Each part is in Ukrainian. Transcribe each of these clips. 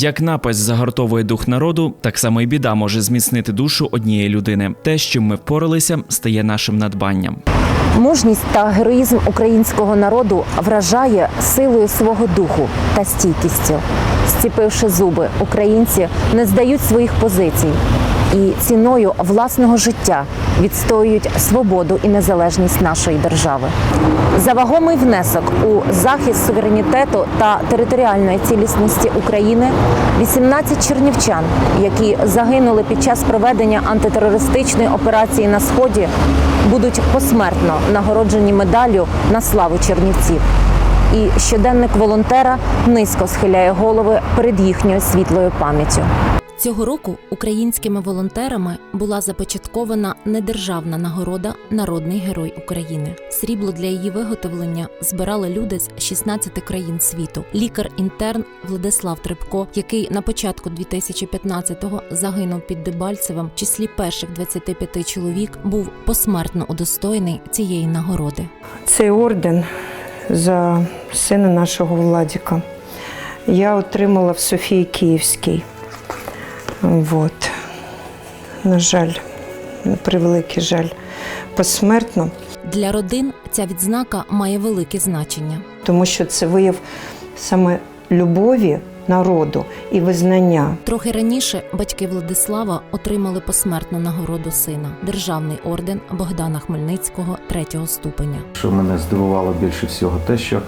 Як напасть загартовує дух народу, так само і біда може зміцнити душу однієї людини. Те, з чим ми впоралися, стає нашим надбанням. Мужність та героїзм українського народу вражає силою свого духу та стійкістю. Зціпивши зуби, українці не здають своїх позицій і ціною власного життя відстоюють свободу і незалежність нашої держави. За вагомий внесок у захист суверенітету та територіальної цілісності України 18 чернівчан, які загинули під час проведення антитерористичної операції на сході, будуть посмертно нагороджені медаллю на славу чернівців. І щоденник волонтера низько схиляє голови перед їхньою світлою пам'яттю. Цього року українськими волонтерами була започаткована недержавна нагорода Народний герой України. Срібло для її виготовлення збирали люди з 16 країн світу. Лікар-інтерн Владислав Трепко, який на початку 2015-го загинув під Дебальцевим, в числі перших 25 чоловік, був посмертно удостоєний цієї нагороди. Цей орден за сина нашого Владіка я отримала в Софії Київській. Вот. На жаль, на превеликий жаль, посмертно, Для родин ця відзнака має велике значення. тому що це вияв саме любові народу і визнання. Трохи раніше батьки Владислава отримали посмертну нагороду сина державний орден Богдана Хмельницького третього ступеня. Що мене здивувало більше всього, те, що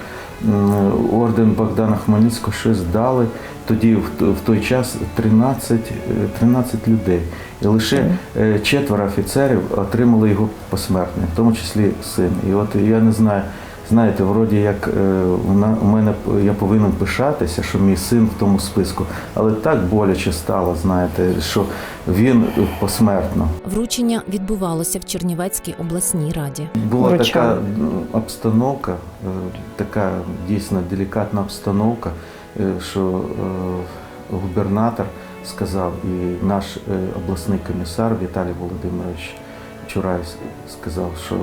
орден Богдана Хмельницького щось дали тоді, в, той час 13, е, 13 людей. І лише е, четверо офіцерів отримали його посмертно, в тому числі син. І от я не знаю, знаєте, вроді як е, вона- у мене я повинен пишатися, що мій син в тому списку, але так боляче стало, знаєте, що він посмертно. Вручення відбувалося в Чернівецькій обласній раді. Була Вручали. така ну, обстановка, е, така дійсно делікатна обстановка, е, що е, губернатор сказав, і наш е, обласний комісар Віталій Володимирович Чурай сказав, що е,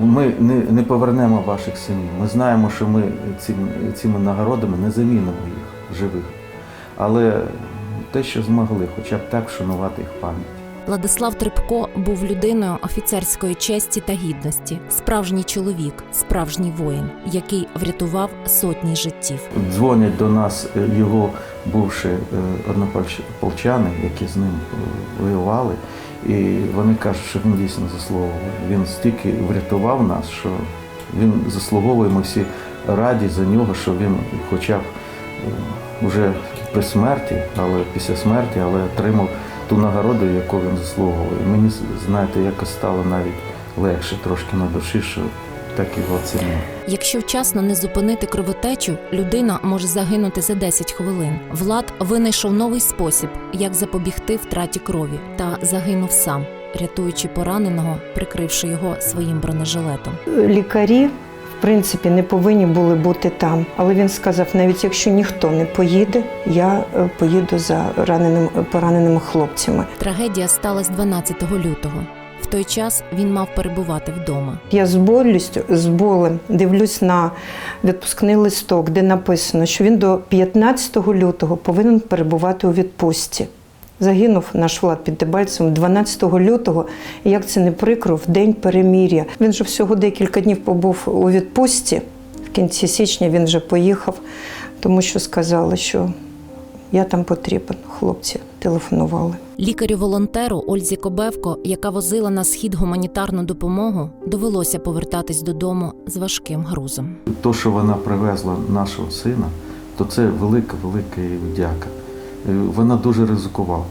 ми не, не повернемо ваших синів. Ми знаємо, що ми цим, цими нагородами не замінимо їх живих. Але те, що змогли, хоча б так вшанувати їх пам'ять. Владислав Трепко був людиною офіцерської честі та гідності, справжній чоловік, справжній воїн, який врятував сотні життів. Дзвонять до нас е, його бувші е, однополчани, які з ним е, воювали, і вони кажуть, що він дійсно заслуговує. Він стільки врятував нас, що він заслуговує. Ми всі раді за нього, що він хоча б вже при смерті, але після смерті, але отримав ту нагороду, яку він заслуговує. Мені, знаєте, якось стало навіть легше трошки на душі, що так його оцінив. Якщо вчасно не зупинити кровотечу, людина може загинути за 10 хвилин. Влад винайшов новий спосіб, як запобігти втраті крові, та загинув сам, рятуючи пораненого, прикривши його своїм бронежилетом. Лікарі, в принципі, не повинні були бути там. Але він сказав: навіть якщо ніхто не поїде, я е, поїду за раненим, пораненими хлопцями. Трагедія сталася 12 лютого. Той час він мав перебувати вдома. Я з болістю, з болем дивлюсь на відпускний листок, де написано, що він до 15 лютого повинен перебувати у відпустці. Загинув наш Влад під Дебальцем 12 лютого, і як це не прикро, в день перемір'я. Він же всього декілька днів побув у відпустці. В кінці січня він вже поїхав, тому що сказали, що я там потрібен. Хлопці телефонували. Лікарю-волонтеру Ользі Кобевко, яка возила на схід гуманітарну допомогу, довелося повертатись додому з важким грузом. То, що вона привезла нашого сина, то це велика, велика їй вдяка. Е, Вона дуже ризикувала.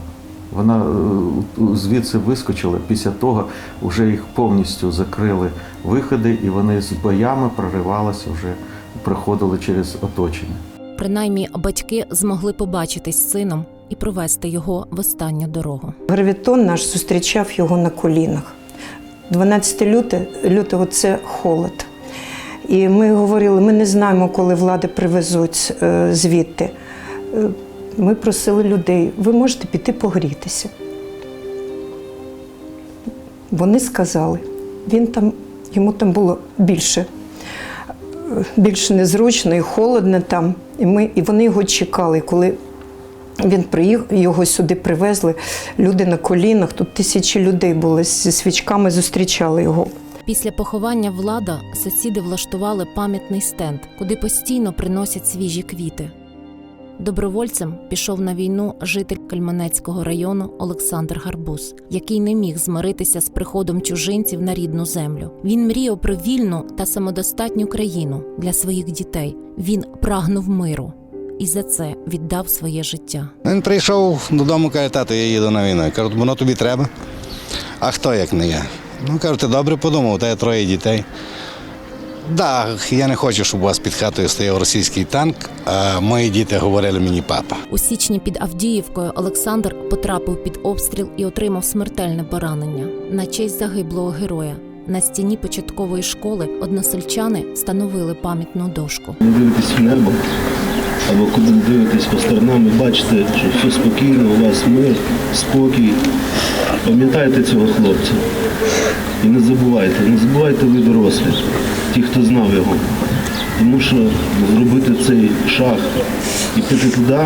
Вона е, звідси вискочила. Після того вже їх повністю закрили виходи, і вони з боями проривалися вже, проходили через оточення. Принаймні, батьки змогли побачитись з сином і провести його в останню дорогу. Гравітон наш зустрічав його на колінах. 12 люте, лютого це холод. І ми говорили, ми не знаємо, коли влади привезуть е, звідти. Е, Ми просили людей, ви можете піти погрітися. Вони сказали, він там, йому там було більше більш незручно і холодно там. І, ми, і вони його чекали. Коли він приїхав, його сюди привезли, люди на колінах, тут тисячі людей були зі свічками, зустрічали його. Після поховання влада сусіди влаштували пам'ятний стенд, куди постійно приносять свіжі квіти. Добровольцем пішов на війну житель Кальманецького району Олександр Гарбуз, який не міг змиритися з приходом чужинців на рідну землю. Він мріяв про вільну та самодостатню країну для своїх дітей. Він прагнув миру і за це віддав своє життя. Він прийшов додому, каже, тато, я їду на війну. Я кажу, воно тобі треба. А хто як не я? Ну, кажу, ти добре подумав, у тебе троє дітей. Так, я не хочу, щоб у вас під хатою стояв російський танк, а мої діти говорили мені папа. У січні під Авдіївкою Олександр потрапив під обстріл і отримав смертельне поранення на честь загиблого героя. На стіні початкової школи односельчани встановили пам'ятну дошку. Ви дивитесь в небо, або коли дивитесь по сторонам, ви бачите, що все спокійно, у вас мир, спокій. Пам'ятайте цього хлопця. І не забувайте, не забувайте ви дорослі, ті, хто знав його. Тому що зробити цей шаг і піти туди,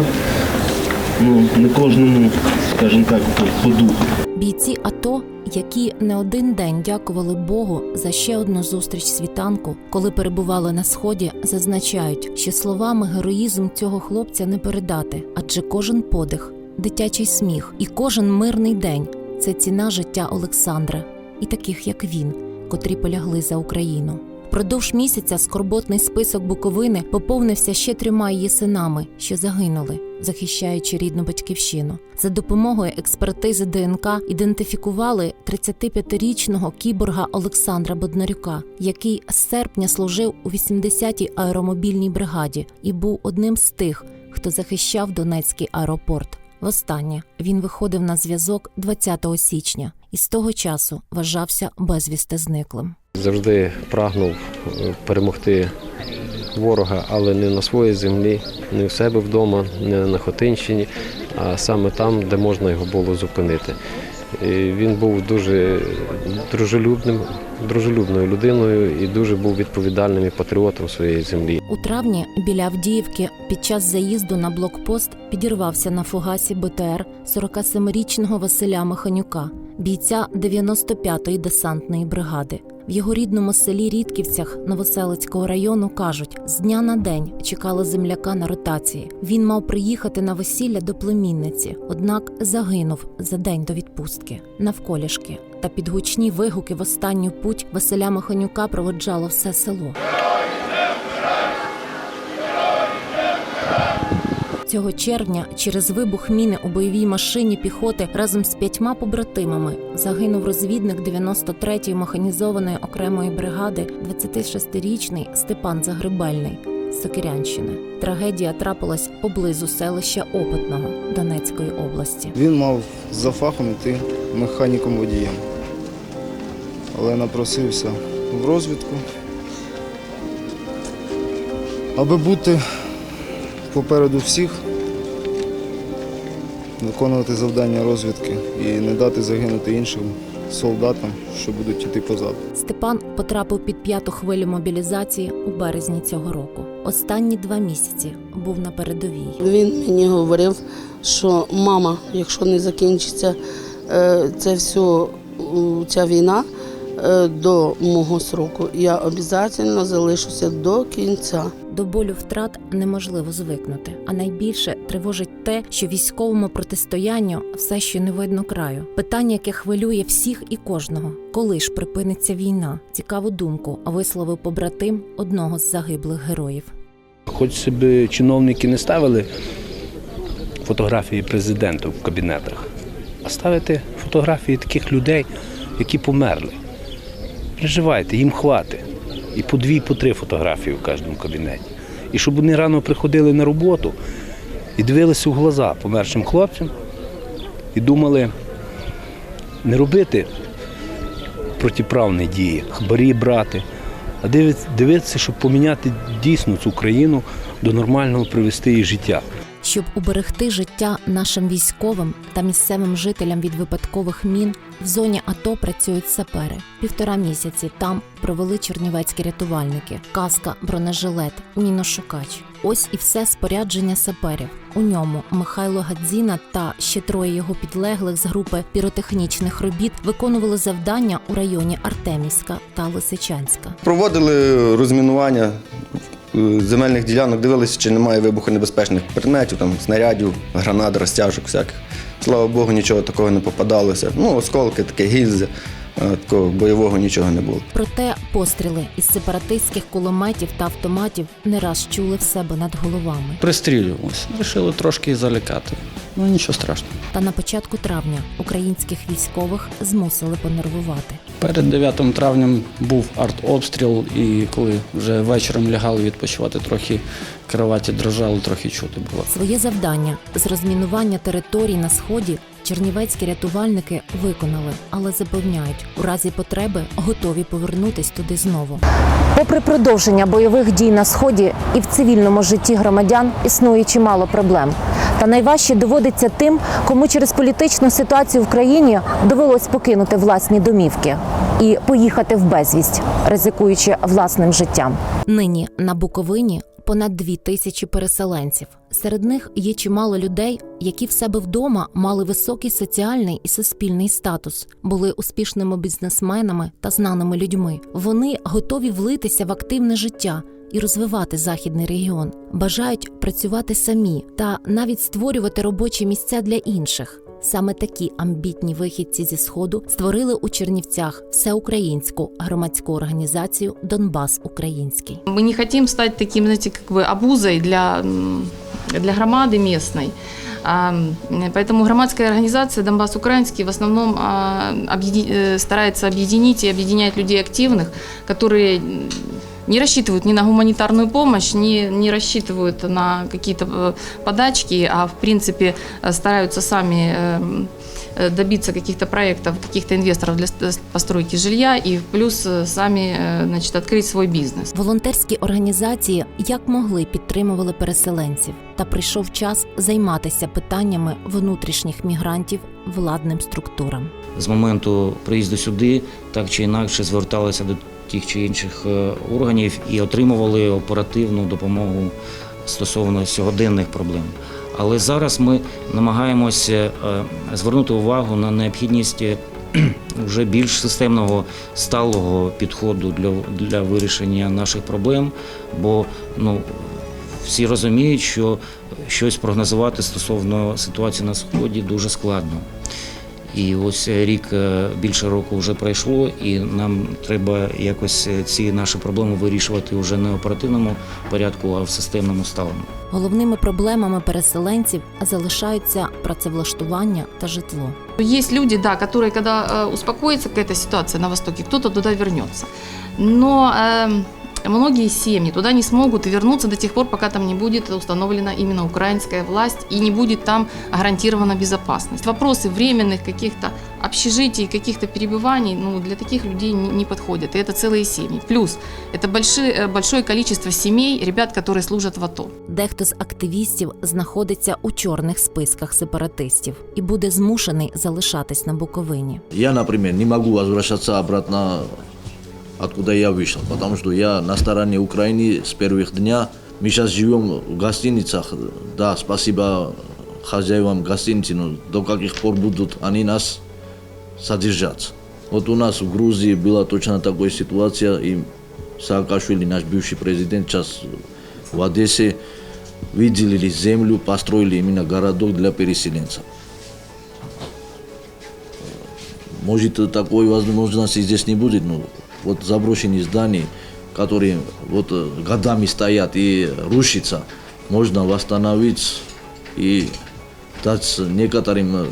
ну, не кожному, скажімо так, по, духу. Бійці АТО, які не один день дякували Богу за ще одну зустріч світанку, коли перебували на сході, зазначають, що словами героїзм цього хлопця не передати, адже кожен подих, дитячий сміх і кожен мирний день це ціна життя Олександра і таких, як він, котрі полягли за Україну. Впродовж місяця скорботний список Буковини поповнився ще трьома її синами, що загинули, захищаючи рідну батьківщину. За допомогою експертизи ДНК ідентифікували 35-річного кіборга Олександра Боднарюка, який з серпня служив у 80-й аеромобільній бригаді і був одним з тих, хто захищав Донецький аеропорт. Востаннє він виходив на зв'язок 20 січня і з того часу вважався безвісти зниклим. Завжди прагнув е, перемогти ворога, але не на своїй землі, не в себе вдома, не на Хотинщині, а саме там, де можна його було зупинити. Він був дуже дружелюбним, дружелюбною людиною і дуже був відповідальним і патріотом своєї землі. У травні біля Авдіївки під час заїзду на блокпост підірвався на фугасі БТР 47-річного Василя Маханюка, бійця 95-ї десантної бригади. В його рідному селі Рідківцях Новоселицького району кажуть, з дня на день чекали земляка на ротації. Він мав приїхати на весілля до племінниці, однак загинув за день до відпустки навколішки. Та під гучні вигуки в останню путь Василя Маханюка проводжало все село. Цього червня через вибух міни у бойовій машині піхоти разом з п'ятьма побратимами загинув розвідник 93-ї механізованої окремої бригади, 26-річний Степан Загребельний з Сокирянщини. Трагедія трапилась поблизу селища Опитного Донецької області. Він мав за фахом йти механіком водієм, але напросився в розвідку, аби бути попереду всіх, виконувати завдання розвідки і не дати загинути іншим солдатам, що будуть йти позаду. Степан потрапив під п'яту хвилю мобілізації у березні цього року. Останні два місяці був на передовій. Він мені говорив, що мама, якщо не закінчиться е, це все, ця війна е, до мого сроку, я обов'язково залишуся до кінця. До болю втрат неможливо звикнути, а найбільше тривожить те, що військовому протистоянню все ще не видно краю. Питання, яке хвилює всіх і кожного, коли ж припиниться війна? Цікаву думку висловив побратим одного з загиблих героїв. Хоч себе чиновники не ставили фотографії президента в кабінетах, а ставити фотографії таких людей, які померли. Переживайте, їм хватить. І по дві, по три фотографії в кожному кабінеті. І щоб вони рано приходили на роботу і дивилися в глаза помершим хлопцям і думали не робити протиправні дії, хабарі брати, а дивитися, щоб поміняти дійсно цю країну до нормального привести її життя. Щоб уберегти життя нашим військовим та місцевим жителям від випадкових мін, в зоні АТО працюють сапери. Півтора місяці там провели чернівецькі рятувальники, каска, бронежилет, міношукач. Ось і все спорядження саперів. У ньому Михайло Гадзіна та ще троє його підлеглих з групи піротехнічних робіт виконували завдання у районі Артемівська та Лисичанська. Проводили розмінування земельних ділянок, дивилися, чи немає вибухонебезпечних предметів, там, снарядів, гранат, розтяжок всяких. Слава Богу, нічого такого не попадалося. Ну, осколки, таке гільзи, е, такого бойового нічого не було. Проте постріли із сепаратистських кулеметів та автоматів не раз чули в себе над головами. Пристрілювалися. Рішили трошки залякати. Ну нічого страшного. Та на початку травня українських військових змусили понервувати. Перед 9 травням був артобстріл, і коли вже вечором лягали відпочивати, трохи кроваті дрожали, трохи чути було. Своє завдання з розмінування територій на сході чернівецькі рятувальники виконали, але запевняють, у разі потреби готові повернутись туди знову. Попри продовження бойових дій на сході і в цивільному житті громадян існує чимало проблем. Та найважче доводиться тим, кому через політичну ситуацію в країні довелось покинути власні домівки і поїхати в безвість, ризикуючи власним життям. Нині на Буковині понад дві тисячі переселенців. Серед них є чимало людей, які в себе вдома мали високий соціальний і суспільний статус, були успішними бізнесменами та знаними людьми. Вони готові влитися в активне життя. І розвивати західний регіон бажають працювати самі та навіть створювати робочі місця для інших. Саме такі амбітні вихідці зі сходу створили у Чернівцях всеукраїнську громадську організацію Донбас Український. Мы не хотим стать таким, знаете, как бы обузой для, м, для громады местной. А, м, Поэтому громадская организация «Донбасс Украинский» в основном а, объеди- э, старается объединить и объединять людей активных, которые м, не рассчитывают ни на гуманитарную помощь, не, не рассчитывают на какие-то э, подачки, а в принципе э, стараются сами эм, э, добиться каких-то проектов, каких-то инвесторов для ст- постройки жилья и плюс э, сами э, значит, открыть свой бизнес. Волонтерські організації як могли підтримували переселенців, та прийшов час займатися питаннями внутрішніх мігрантів владним структурам. з моменту приїзду сюди так чи інакше зверталися до тих чи інших е, органів і отримували оперативну допомогу стосовно сьогоденних проблем. Але зараз ми намагаємося е, звернути увагу на необхідність е, вже більш системного сталого підходу для, для вирішення наших проблем, бо ну, всі розуміють, що щось прогнозувати стосовно ситуації на сході дуже складно. І ось рік е, більше року вже пройшло, і нам треба якось е, ці наші проблеми вирішувати вже не в оперативному порядку, а в системному сталому. Головними проблемами переселенців залишаються працевлаштування та житло. Есть люди, да, которые, когда э, успокоится какая-то ситуация на Востоке, кто-то туда вернется. Но эм, многие семьи туда не смогут вернуться до тех пор, пока там не будет установлена именно украинская власть и не будет там гарантирована безопасность. Вопросы временных каких-то общежитий, каких-то перебываний, ну, для таких людей не, не подходят. И это целые семьи. Плюс это большие, э, большое количество семей, ребят, которые служат в АТО. Дехто з активістів знаходиться у чорних списках сепаратистів і буде змушений залишатись на Буковині. Я, например, не могу возвращаться обратно, откуда я вышел, потому что я на стороне Украины с первых дня. Мы сейчас живем в гостиницах. Да, спасибо хозяевам гостиницы, но до каких пор будут они нас содержать. Вот у нас в Грузии была точно такая ситуация, и Саакашвили, наш бывший президент, сейчас в Одессе выделили землю, построили именно городок для переселенцев. Может, такой возможности здесь не будет, но вот заброшенные здания, которые вот э, годами стоят и рушатся, можно восстановить и дать некоторым э,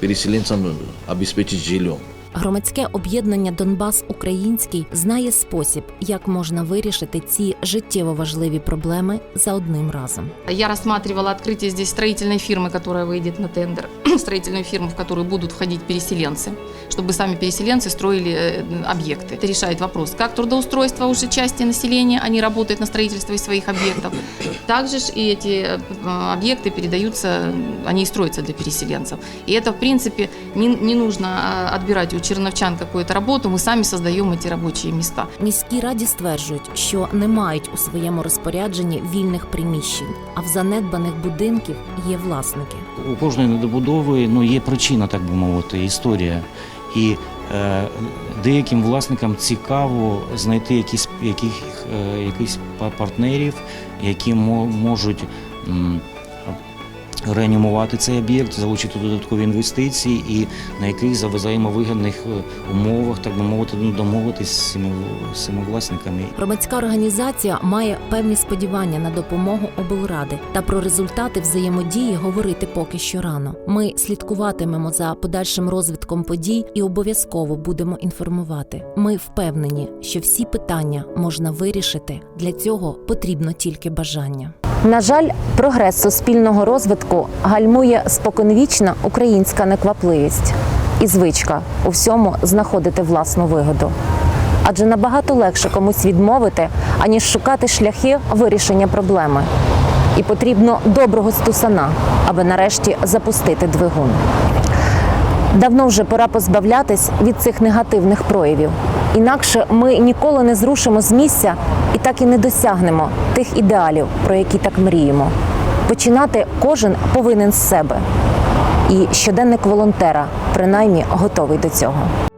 переселенцам обеспечить жильем. Громадське об'єднання Донбас Український знає спосіб, як можна вирішити ці життєво важливі проблеми за одним разом. Я рассматривала открытие здесь строительной фирмы, которая выйдет на тендер, строительную фирму, в которую будут входить переселенцы, чтобы сами переселенцы строили э, объекты. Это решает вопрос, как трудоустройство уже части населения, они работают на строительстве своих объектов, также ж и эти э, объекты передаются, они и строятся для переселенцев. И это, в принципе, не, не нужно а, отбирать у черновчан какую-то работу, мы сами создаем эти рабочие места. Міській раді стверджують, що не мають у своєму розпорядженні вільних приміщень, а в занедбаних будинків є власники. У кожної недобудови ну, є причина, так би мовити, історія. І е, деяким власникам цікаво знайти якісь, яких, е, якісь партнерів, які можуть реанімувати цей об'єкт, залучити додаткові інвестиції і на яких за взаємовигідних е, умовах, так би мовити, ну, домовитись з цими, власниками. Громадська організація має певні сподівання на допомогу облради, та про результати взаємодії говорити поки що рано. Ми слідкуватимемо за подальшим розвитком подій і обов'язково будемо інформувати. Ми впевнені, що всі питання можна вирішити. Для цього потрібно тільки бажання. На жаль, прогрес суспільного розвитку гальмує споконвічна українська неквапливість і звичка у всьому знаходити власну вигоду. Адже набагато легше комусь відмовити, аніж шукати шляхи вирішення проблеми. І потрібно доброго стусана, аби нарешті запустити двигун. Давно вже пора позбавлятись від цих негативних проявів. Інакше ми ніколи не зрушимо з місця і так і не досягнемо тих ідеалів, про які так мріємо. Починати кожен повинен з себе. І щоденник волонтера принаймні готовий до цього.